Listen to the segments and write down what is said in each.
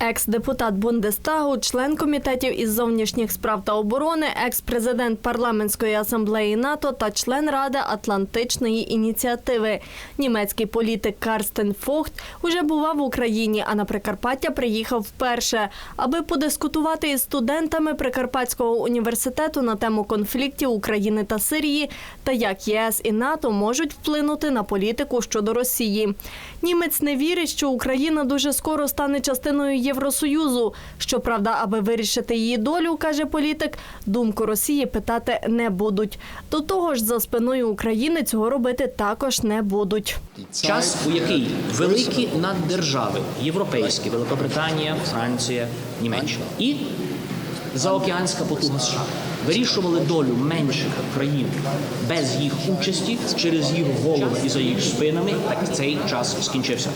Екс-депутат Бундестагу, член комітетів із зовнішніх справ та оборони, екс-президент парламентської асамблеї НАТО та член Ради Атлантичної ініціативи. Німецький політик Карстен Фохт уже бував в Україні, а на Прикарпаття приїхав вперше, аби подискутувати із студентами Прикарпатського університету на тему конфліктів України та Сирії та як ЄС і НАТО можуть вплинути на політику щодо Росії. Німець не вірить, що Україна дуже скоро стане частиною Євросоюзу. Щоправда, аби вирішити її долю, каже політик, думку Росії питати не будуть. До того ж, за спиною України цього робити також не будуть. Час, у який великі наддержави європейські, Великобританія, Франція, Німеччина і заокеанська потуга США вирішували долю менших країн без їх участі через їх голови і за їх спинами, так цей час скінчився.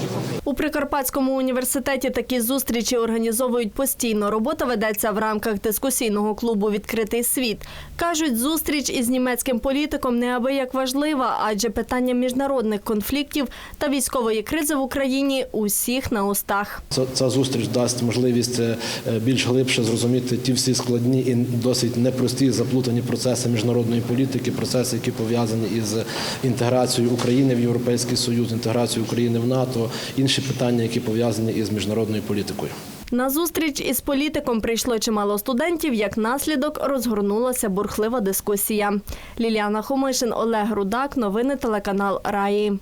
У Прикарпатському університеті такі зустрічі організовують постійно. Робота ведеться в рамках дискусійного клубу Відкритий світ. кажуть, зустріч із німецьким політиком неабияк важлива, адже питання міжнародних конфліктів та військової кризи в Україні усіх на устах. Ця, зустріч дасть можливість е, більш глибше зрозуміти ті всі складні і досить непрості заплутані процеси міжнародної політики, процеси, які пов'язані із інтеграцією України в Європейський Союз, інтеграцією України в НАТО, інші питання, які пов'язані із міжнародною політикою. На зустріч із політиком прийшло чимало студентів. Як наслідок розгорнулася бурхлива дискусія. Ліліана Хомишин, Олег Рудак. Новини телеканал Раї.